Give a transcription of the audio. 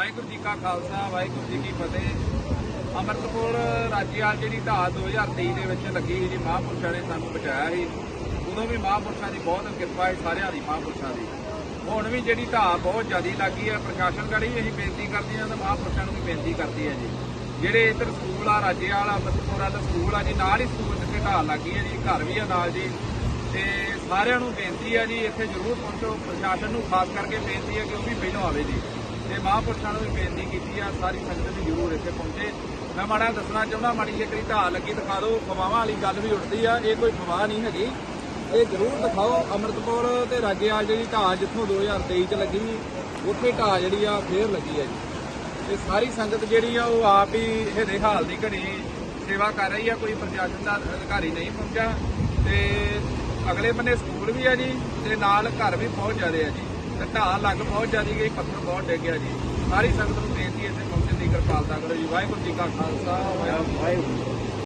ਵਾਹਿਗੁਰੂ ਜੀ ਕਾ ਖਾਲਸਾ, ਵਾਹਿਗੁਰੂ ਜੀ ਕੀ ਫਤਿਹ। ਅੰਮ੍ਰਿਤਪੁਰ ਰਾਜਿਆਲ ਜਿਹੜੀ ਢਾਹ 2023 ਦੇ ਵਿੱਚ ਲੱਗੀ ਸੀ ਜੀ ਮਹਾਂਪੁਰਸ਼ਾਂ ਨੇ ਸਾਨੂੰ ਬਚਾਇਆ ਸੀ। ਉਦੋਂ ਵੀ ਮਹਾਂਪੁਰਸ਼ਾਂ ਦੀ ਬਹੁਤ ਕਿਰਪਾ ਹੈ ਸਾਰਿਆਂ ਦੀ ਮਹਾਂਪੁਰਸ਼ਾਂ ਦੀ। ਹੁਣ ਵੀ ਜਿਹੜੀ ਢਾਹ ਬਹੁਤ ਜ਼ਿਆਦੀ ਲੱਗੀ ਹੈ, ਪ੍ਰਸ਼ਾਸਨ ਗੜੀ ਵੀ ਅਸੀਂ ਬੇਨਤੀ ਕਰਦੇ ਹਾਂ ਤਾਂ ਮਹਾਂਪੁਰਸ਼ਾਂ ਨੂੰ ਵੀ ਬੇਨਤੀ ਕਰਦੀ ਹੈ ਜੀ। ਜਿਹੜੇ ਇੱਧਰ ਸਕੂਲ ਆ ਰਾਜੇਵਾਲ ਅੰਮ੍ਰਿਤਪੁਰ ਵਾਲਾ ਸਕੂਲ ਆ, ਜੀ, ਨਾਲ ਹੀ ਸਕੂਲ ਜਿੱਥੇ ਢਾਹ ਲੱਗੀ ਹੈ ਜੀ, ਘਰ ਵੀ ਆ ਨਾਲ ਜੀ। ਤੇ ਸਾਰਿਆਂ ਨੂੰ ਬੇਨਤੀ ਹੈ ਜੀ, ਇੱਥੇ ਜ਼ਰੂਰ ਪਹੁੰਚੋ। ਪ੍ਰਸ਼ਾਸਨ ਨੂੰ ਖਾਸ ਕਰਕੇ ਬੇਨਤੀ ਹੈ ਕਿ ਉਹ ਵੀ ਪਹਿਲਾਂ ਆਵੇ ਜੀ। ਤੇ ਮਹਾਂਪੁਰਸ਼ਾਂ ਨੂੰ ਵੀ ਬੇਨਤੀ ਕੀਤੀ ਆ, ਸਾਰੀ ਸੰਗਤ ਵੀ ਜ਼ਰੂਰ ਇੱਥੇ ਪਹੁੰਚੇ। ਮੈਂ ਮਾੜਾ ਦੱਸਣਾ ਚਾਹੁੰਦਾ, ਮਾੜੀ ਜਿਹੀ ਕਰੀ ਢਾਹ ਲੱਗੀ, ਦਿਖਾ ਦਿਓ, ਫਵਾਵਾਂ ਵਾਲੀ ਗੱਲ ਵੀ ਉੱਠਦੀ ਆ, ਇਹ ਕੋਈ ਫਵਾਹ ਨਹੀਂ ਹੈਗੀ। ਇਹ ਜ਼ਰੂਰ ਦਿਖਾਓ, ਅੰਮ੍ਰਿਤਪੁਰ ਤੇ ਰਾਜੇਵਾਲ ਜਿਹੜੀ ਢਾਹ ਜਿੱਥੋਂ 2023 ਚ ਲੱਗੀ, ਉੱਥੇ ਢਾਹ ਜਿਹੜੀ ਆ, ਫੇਰ ਲੱਗੀ ਆ ਜੀ। ਇਹ ਸਾਰੀ ਸੰਗਤ ਜਿਹੜੀ ਆ, ਉਹ ਆਪ ਹੀ ਇਹਦੇ ਹਾਲ ਦੀ ਘੜੀ ਸੇਵਾ ਕਰ ਰਹੀ ਆ, ਕੋਈ ਪ੍ਰਸ਼ਾਸਨ ਦਾ ਅਧਿਕਾਰੀ ਨਹੀਂ ਪਹੁੰਚਾ ਤੇ ਅਗਲੇ ਬੰਨੇ ਸਕੂਲ ਵੀ ਆ ਜੀ, ਤੇ ਨਾਲ ਘਰ ਵੀ ਬਹੁਤ ਜ਼ਿਆਦੇ ਆ ਜੀ। ਤੇ ਢਾਹ ਲੱਗ ਬਹੁਤ ਜ਼ਿਆਦਾ ਗਈ, ਪੱਥਰ ਬਹੁਤ ਡਿੱਗਿਆ ਜੀ। ਸਾਰੀ ਸੰਗਤ ਨੂੰ ਬੇਨਤੀ ਹੈ ਇੱਥੇ ਪਹੁੰਚਣ ਦੀ, ਕਿਰਪਾਲਤਾ ਕਰੋ ਜੀ। ਵਾਹਿਗੁਰੂ ਜੀ ਕਾ ਖਾਲਸਾ, ਵਾਹਿਗੁਰੂ ਜੀ